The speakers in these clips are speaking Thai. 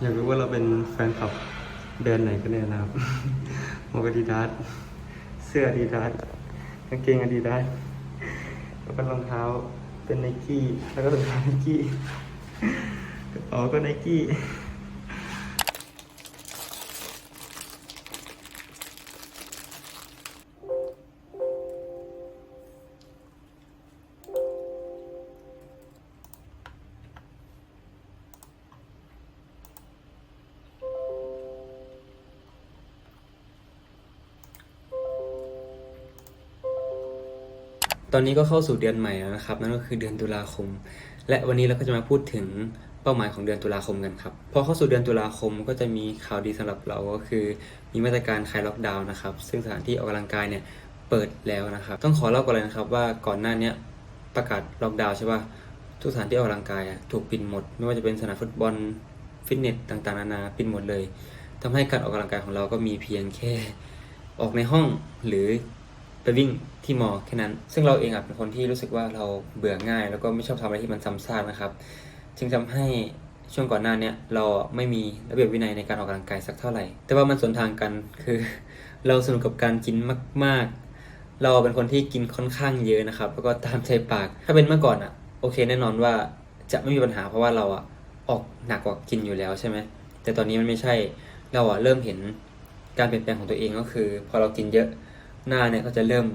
อยากรู้ว่าเราเป็นแฟนคลับแบรนด์ไหนกันแน่นะครับหมวกอาดิดาสเสื้ออาดิดาสกางเกงอาดิดาสแล้วก็รองเท้าเป็นไนกี้แล้วก็รองเท้าไนกี้กระเป๋าก็ไนกี้ ตอนนี้ก็เข้าสู่เดือนใหม่แล้วนะครับ นั่นก็คือเดือนตุลาคม และวันนี้เราก็จะมาพูดถึงเป้าหมายของเดือนตุลาคมกันครับพอเข้าสู่เดือนตุลาคมก็จะมีข่าวดีสำหรับเราก็คือ มีมาตรการคลายล็อกดาวน์นะครับ ซึ่งสถานที่ออกกำลังกายเนี่ยเปิดแล้วนะครับ ต้องขอเล่าก่อนเลยนะครับว่าก่อนหน้านี้ประกาศล็อกดาวน์ใช่ป่ะทุกสถานที่ออกกำลังกายอะถูกปิดหมด ไม่ว่าจะเป็นสนามฟุตบอลฟิตเนสต่างๆนานาปิดหมดเลยทำให้การออกกำลังกายของเราก็มีเพียงแค่ ออกในห้องหรือ ไปวิ่งที่มอแค่นั้น ซึ่งเราเองอะเป็นคนที่รู้สึกว่าเราเบื่อง่าย แล้วก็ไม่ชอบทำอะไรที่มันซ้ำซากนะครับ จึงทำให้ช่วงก่อนหน้าเนี้ยเราไม่มีระเบียบวินัยในการออกกำลังกายสักเท่าไหร่ แต่ว่ามันสวนทางกันคือ เราสนุกกับการกินมาก ๆ เราเป็นคนที่กินค่อนข้างเยอะนะครับ แล้วก็ตามใจปาก ถ้าเป็นเมื่อก่อนอะโอเคแน่นอนว่าจะไม่มีปัญหาเพราะว่าเราอะออกหนักกว่ากินอยู่แล้วใช่ไหมแต่ตอนนี้มันไม่ใช่เราอะเริ่มเห็นการเปลี่ยนแปลงของตัวเองก็คือ พอเรากินเยอะ หน้าเนี่ยก็จะเริ่ม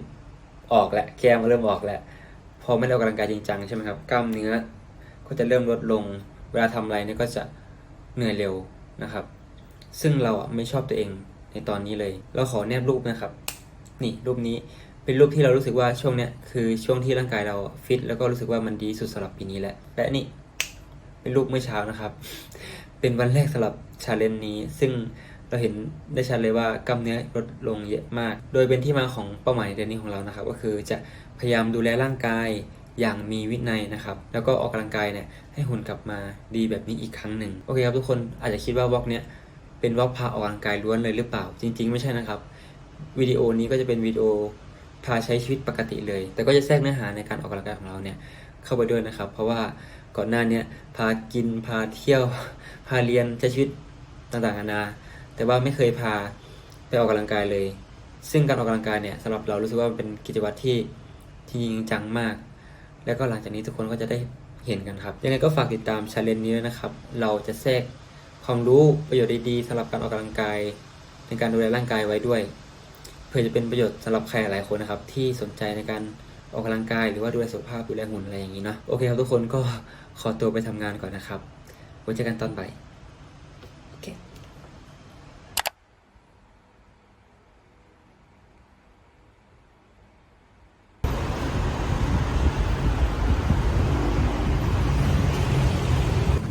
ออกแหละแก้มก็เริ่มออกแหละพอไม่ได้ออกกำลังกายจริงจังใช่ไหมครับกล้ามเนื้อก็จะเริ่มลดลง เวลาทำอะไรเนี่ยก็จะเหนื่อยเร็วนะครับ ซึ่งเราอะไม่ชอบตัวเองในตอนนี้เลย เราขอแนบรูปนะครับ นี่รูปนี้เป็นรูปที่เรารู้สึกว่าช่วงเนี้ยคือช่วงที่ร่างกายเราฟิตแล้วก็รู้สึกว่ามันดีสุดสำหรับปีนี้แหละและนี่เป็นรูปเมื่อเช้านะครับ เป็นวันแรกสำหรับชาเลนจ์นี้ ซึ่ง เราเห็นได้ชัดเลยว่ากล้ามเนื้อลดลงเยอะมาก โดยเป็นที่มาของเป้าหมายในเดือนนี้ของเรานะครับ ก็คือจะพยายามดูแลร่างกายอย่างมีวินัยนะครับ แล้วก็ออกกำลังกายเนี่ยให้หุ่นกลับมาดีแบบนี้อีกครั้งหนึ่งโอเคครับทุกคนอาจจะคิดว่าวอล์กเนี้ยเป็นวอล์กพาออกกำลังกายล้วนเลยหรือเปล่า จริง ๆ ไม่ใช่นะครับวิดีโอนี้ก็จะเป็นวิดีโอพาใช้ชีวิตปกติเลย แต่ก็จะแทรกเนื้อหาในการออกกำลังกายของเราเนี่ยเข้าไปด้วยนะครับ เพราะว่าก่อนหน้านี้พากินพาเที่ยวพาเรียนใช้ชีวิตต่างๆนานา แต่ว่าไม่เคยพาไปออกกำลังกายเลย ซึ่งการออกกำลังกายเนี่ยสำหรับเรารู้สึกว่าเป็นกิจวัตรที่ที่จริงจังมาก แล้วก็หลังจากนี้ทุกคนก็จะได้เห็นกันครับ ยังไงก็ฝากติดตามชาเลนจ์นี้นะครับ เราจะแทรกความรู้ประโยชน์ดีๆสำหรับการออกกำลังกายในการดูแลร่างกายไว้ด้วย เพื่อจะเป็นประโยชน์สำหรับใครหลายคนนะครับ ที่สนใจในการออกกำลังกายหรือว่าดูแลสุขภาพดูแลหุ่นอะไรอย่างนี้เนาะโอเคครับทุกคนก็ขอตัวไปทำงานก่อนนะครับไว้เจอกันตอนบ่ายโอเค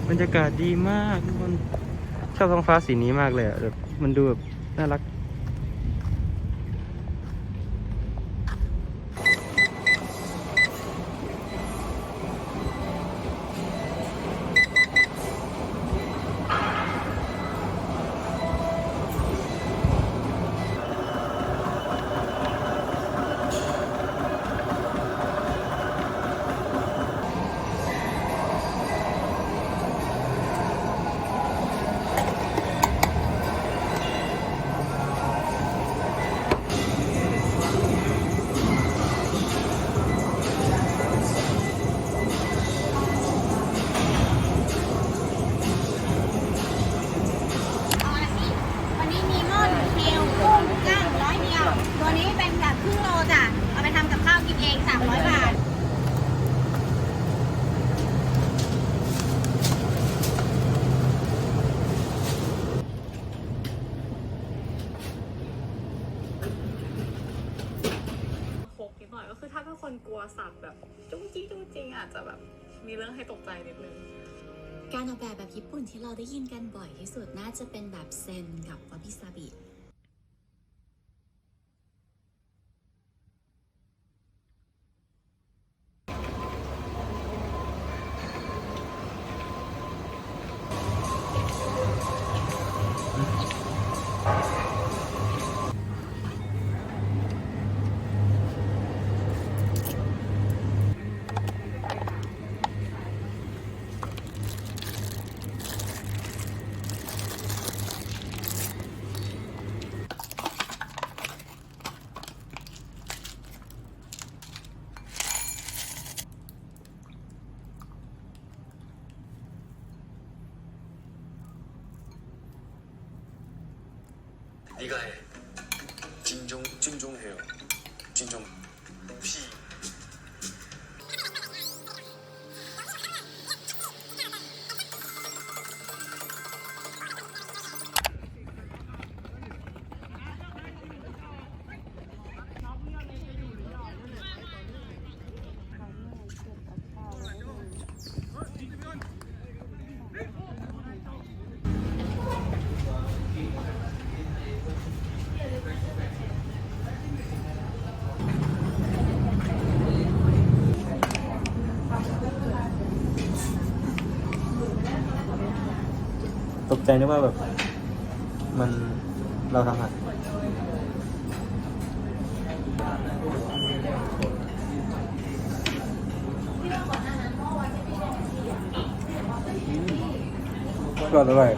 บ รยากาศดีมากทุกคนชอบท้องฟ้าสีนี้มากเลยอะแบบมันดูแบบน่ารัก ญี่ปุ่นที่เราได้ยินกันบ่อยที่สุดน่าจะเป็นแบบเซนกับวาบิซาบิ गए ใจนึกว่าแบบ มันเราทำหักก็อร่อย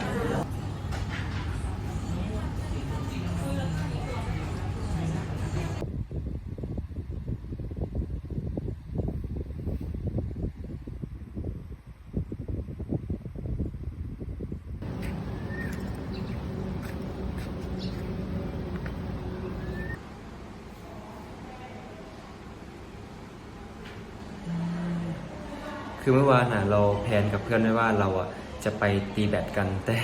านน่ะเราแพลนกับเพื่อนไว้ว่าเราอะจะไปตีแบดกัน แต่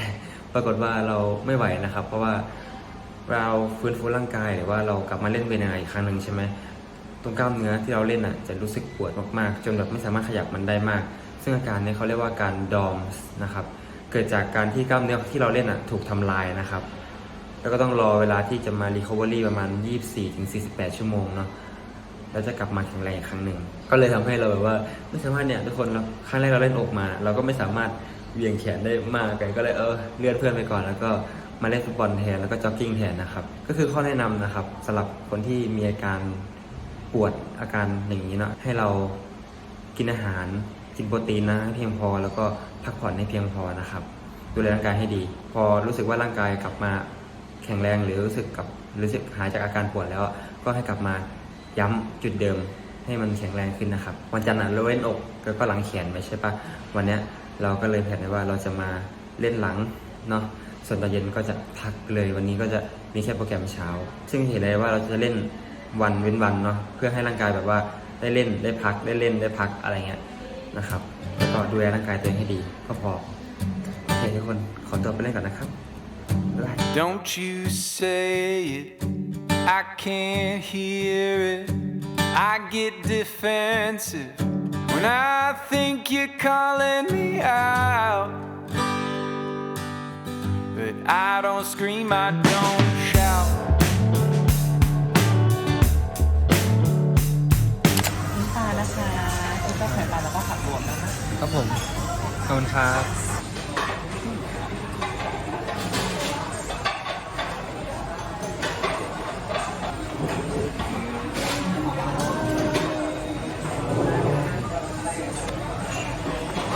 ปรากฏว่าเราไม่ไหวนะครับ เพราะว่าเราฟื้นฟูร่างกายหรือว่าเรากลับมาเล่นเป็นยังไงอีกครั้งหนึ่งใช่ไหมตรงกล้ามเนื้อที่เราเล่นอะจะรู้สึกปวดมากๆ จนแบบไม่สามารถขยับมันได้มาก ซึ่งอาการนี้เขาเรียกว่าการดอมนะครับเกิดจากการที่กล้ามเนื้อที่เราเล่นอะถูกทำลายนะครับ แล้วก็ต้องรอเวลาที่จะมา recovery ประมาณ 24-48 ชั่วโมงเนาะ แล้วจะกลับมาแข็งแรงอีกครั้งหนึ่งก็เลยทำให้เราแบบว่าไม่สามารถเนี่ยทุกคนเราครั้งแรกเราเล่นอกมา เราก็ไม่สามารถเหวียงแขนได้มากกันก็เลยเออเลื่อนเพื่อนไปก่อน แล้วก็มาเล่นฟุตบอลแทนแล้วก็จ็อกกิ้งแทนนะครับก็คือข้อแนะนำนะครับสำหรับคนที่มีอาการปวดอาการอย่างนี้เนาะให้เรากินอาหารกินโปรตีนนะเพียงพอ แล้วก็พักผ่อนให้เพียงพอนะครับ ดูแลร่างกายให้ดี พอรู้สึกว่าร่างกายกลับมาแข็งแรงหรือรู้สึกกับรู้สึกหายจากอาการปวดแล้วก็ให้กลับมา ย้ำจุดเดิมให้มันแข็งแรงขึ้นนะครับ วันจันทร์เราเล่นอกแล้วก็หลังแขนไม่ใช่ปะวันเนี้ยเราก็เลยแผนไว้ว่าเราจะมาเล่นหลังเนาะส่วนตอนเย็นก็จะพักเลยวันนี้ก็จะมีแค่โปรแกรมเช้า ซึ่งเห็นเลยว่าเราจะเล่นวันเว้นวันเนาะเพื่อให้ร่างกายแบบว่าได้เล่นได้พักได้เล่นได้พักอะไรเงี้ยนะครับแล้วก็ดูแลร่างกายตัวเองให้ดีก็พอโอเคทุกคนขอตัวไปเล่นก่อนนะครับ บ๊ายบาย Don't you say it, I can't hear it. I get defensive when I think you're calling me out. But I don't scream, I don't shout. น้ำตาลนะคะชุดกาแฟปลาแล้วก็ผักรวมนะคะครับผมขอบคุณครับ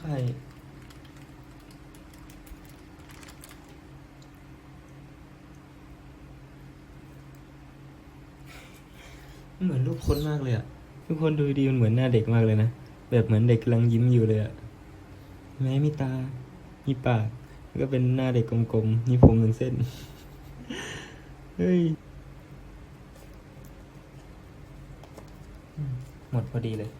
ใคร เหมือนรูปคนมากเลยอะทุกคนดูดีมันเหมือนหน้าเด็กมากเลยนะ แบบเหมือนเด็กกำลังยิ้มอยู่เลยอะแม้มีตา มีปาก แล้วก็เป็นหน้าเด็กกลมๆ มีผมหนึ่งเส้น เฮ้ย หมดพอดีเลย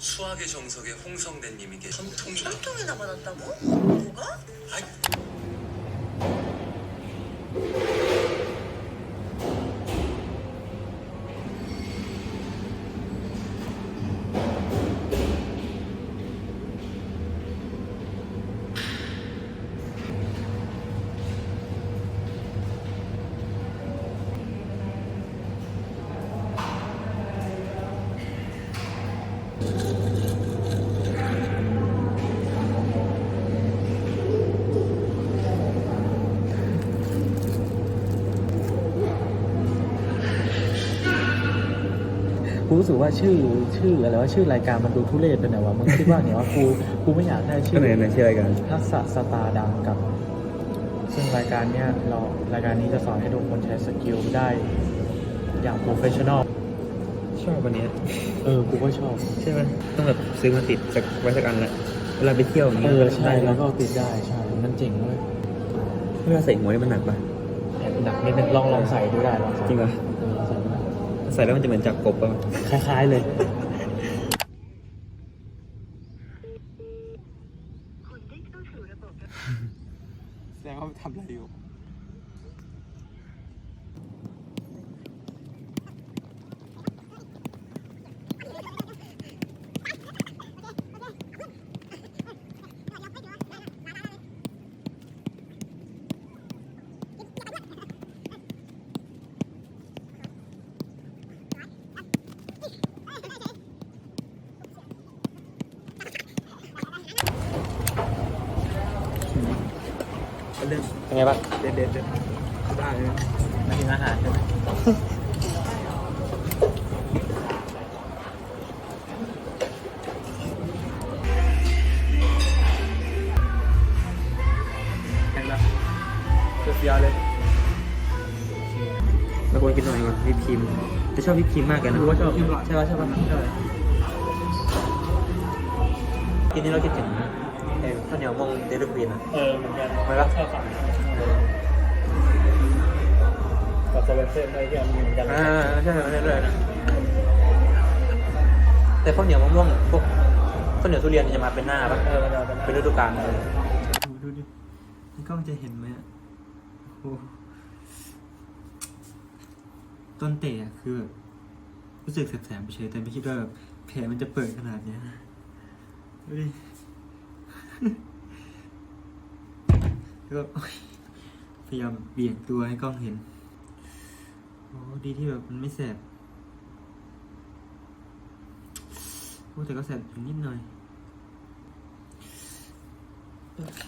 수학의 정석의 홍성대님에게 천통이 천통이나 받았다고? 뭐가? รู้สึกว่าชื่อชื่ออะไรว่าชื่อรายการมันดูทุเรศไปหน่อยวะมึงคิดว่าไงวะกูกูไม่อยากได้ชื่ก็ไหนไหนชื่อรายการทักษะสตาร์ดังกับ ซึ่งรายการเนี้ยเรารายการนี้จะสอนให้ทุกคนใช้สกิลได้ อย่างโปรเฟชชั่นอลชอบวันนี้เออกูก็ชอบใช่ไหมต้องแบบซื้อมาติดสักไว้สักอันแหละเวลาไปเที่ยวอย่างเอนี้อใช่แล้วก็ติดได้ใช่มันเจ๋งเลยเวลาใส่หัวนี่มันหนักปะแอบหนักนิดนึงลองลองใส่ดูได้ลองใส่จริงเหรอ ใส่แล้วมันจะเหมือนจับกบปะคล้ายๆเลย แสดงว่าทำอะไรอยู่ เรื่องเป็นไงบ้างเด็ดเด็ดเด็ดได้เลยมากินอาหารใช่ไหมแข็งแล้วสุดยอดเลยเราควรกินตรงไหนก่อนวิปครีมจะชอบวิปครีมมากเลยนะกูก็ชอบใช่ป่ะใช่ป่ะกินนี้เราคิดถึงเออข้าวเหนียวมงเดลิควีนนะเออเหมือนกันไหมล่ะชอบสั่ง กับสเปนเซ่ได้ที่อันนี้เหมือนกันเลยอ่าใช่ใช่เลยนะแต่ข้าวเหนียวมะม่วงพวกข้าวเหนียวทุเรียนจะมาเป็นหน้าป่ะเออมันจะเป็นเป็นฤดูกาลเลยดูดิในกล้องจะเห็นไหมอะโอ้โหต้นเตะอะคือแบบรู้สึกแสบๆไปเฉยแต่ไม่คิดว่าแบบแผลมันจะเปิดขนาดเนี้ยดูดิ แล้วก็โอ๊ยพยายามเบี่ยงตัวให้กล้องเห็น โอ้ดีที่แบบมันไม่แสบโอ้แต่ก็แสบอยู่นิดหน่อย โอเค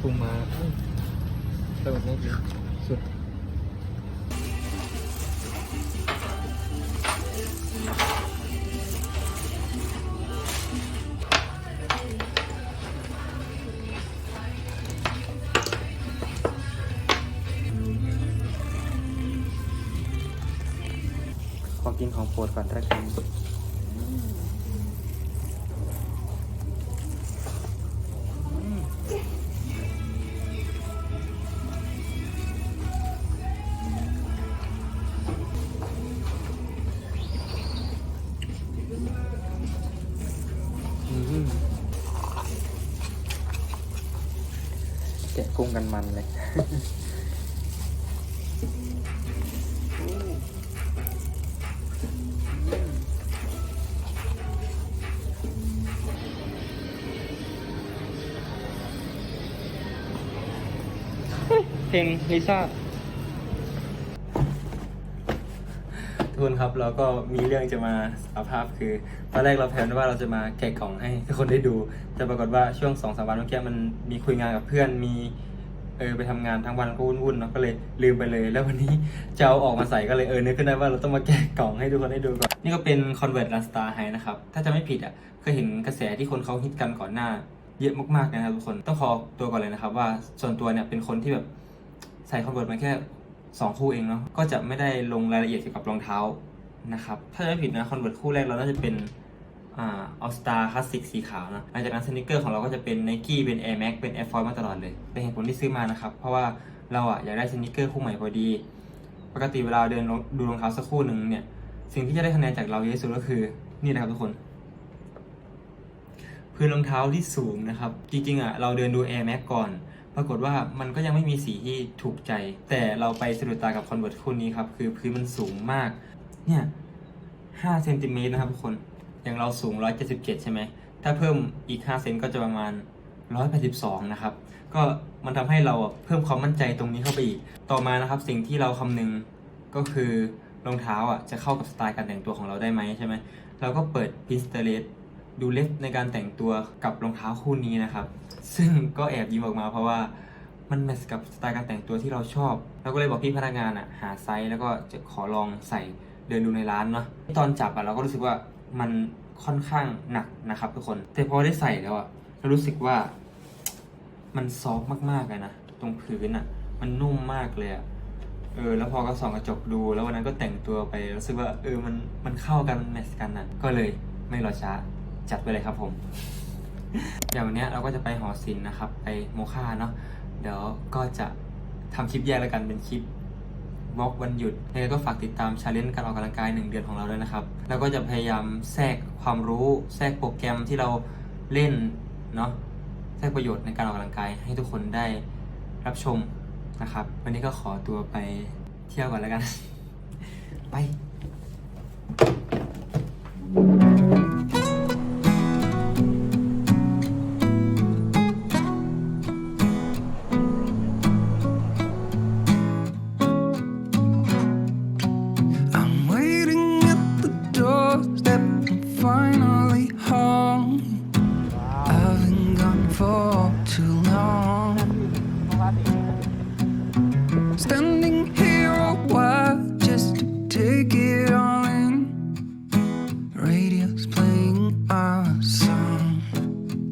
ปรุงมาอื้อสดนี่ดีสุดขอกินของโปรดก่อนละกัน แกะกุ้งกันมันเลยเพลงลิซ่าทุกคนครับเราก็มีเรื่องจะมาสารภาพคือตอนแรกเราแพลนว่าเราจะมาแกะกล่องให้ทุกคนได้ดู แต่ปรากฏว่าช่วงสองสามวันเมื่อกี้มันมีคุยงานกับเพื่อนมี เออไปทำงานทั้งวันก็วุ่นๆเนาะก็เลยลืมไปเลย แล้ววันนี้จะเอาออกมาใส่ก็เลยเออนึกขึ้นได้ว่าเราต้องมาแกะกล่องให้ทุกคนได้ดูก่อนนี่ก็เป็น Convert Last Star High นะครับถ้าจะไม่ผิดอะเคยเห็นกระแสที่คนเขาฮิตกันก่อนหน้า เยอะมากๆนะครับทุกคนต้องขอตัวก่อนเลยนะครับว่าส่วนตัวเนี่ยเป็นคนที่แบบใส่คอนเวิร์ตมาแค่2 คู่เองเนาะก็จะไม่ได้ลงรายละเอียดเกี่ยวกับรองเท้านะครับถ้าจะไม่ผิดนะคอนเวิร์ตคู่แรกเราน่าจะเป็น อ่าอสตาคลาสสิกสีขาวนะหลังจากนั้นสนิเกอร์ของเราก็จะเป็น n i กี้เป็น Air Max เป็น Air Force มาตลอดเลย เป็นเหตุผลที่ซื้อมานะครับ เพราะว่าเราอะอยากได้สนิเกอร์คู่ใหม่พอดี ปกติเวลาเดินดูรองเท้าสักคู่หนึ่งเนี่ย สิ่งที่จะได้คะแนนจากเราเยอะที่สุดก็คือนี่นะครับทุกคน พื้นรองเท้าที่สูงนะครับ จริงๆอะเราเดินดู Air Max ก่อน ปรากฏว่ามันก็ยังไม่มีสีที่ถูกใจ แต่เราไปสะดุดตากับคอนเวิร์ตคู่นี้ครับคือพื้นมันสูงมาก เนี่ย5เซนติเมตรนะครับทุกคน อย่างเราสูง 177 ใช่ไหม ถ้าเพิ่มอีก 5 เซนก็จะประมาณ 182 นะครับ ก็มันทำให้เราเพิ่มความมั่นใจตรงนี้เข้าไปอีก ต่อมานะครับสิ่งที่เราคำนึงก็คือรองเท้าอะจะเข้ากับสไตล์การแต่งตัวของเราได้ไหมใช่ไหม เราก็เปิด Pinterest ดูเล็บในการแต่งตัวกับรองเท้าคู่นี้นะครับ ซึ่งก็แอบยิ้มออกมาเพราะว่ามันแมทช์กับสไตล์การแต่งตัวที่เราชอบ เราก็เลยบอกพี่พนักงานอะหาไซส์แล้วก็จะขอลองใส่เดินดูในร้านเนาะตอนจับอะเราก็รู้สึกว่า มันค่อนข้างหนักนะครับทุกคน แต่พอได้ใส่แล้วอะเรารู้สึกว่า มันซอฟมากๆเลยนะ ตรงพื้นอะมันนุ่มมากเลยอะเออแล้วพอก็ส่องกระจกดู แล้ววันนั้นก็แต่งตัวไปรู้สึกว่าเออมันมันเข้ากันมันแมทช์กันนะก็เลยไม่รอช้าจัดไปเลยครับผมอย่างวันเนี้ยเราก็จะไปหอศิลป์นะครับ ไปโมค่าเนาะเดี๋ยวก็จะทำคลิปแยกแล้วกันเป็นคลิป บล็อกวันหยุดยังไงก็ฝากติดตามชาเลนจ์การออกกำลังกาย 1 เดือนของเราด้วยนะครับ แล้วก็จะพยายามแทรกความรู้แทรกโปรแกรมที่เราเล่นเนาะแทรกประโยชน์ในการออกกำลังกายให้ทุกคนได้รับชมนะครับ วันนี้ก็ขอตัวไปเที่ยวก่อนแล้วกัน ไป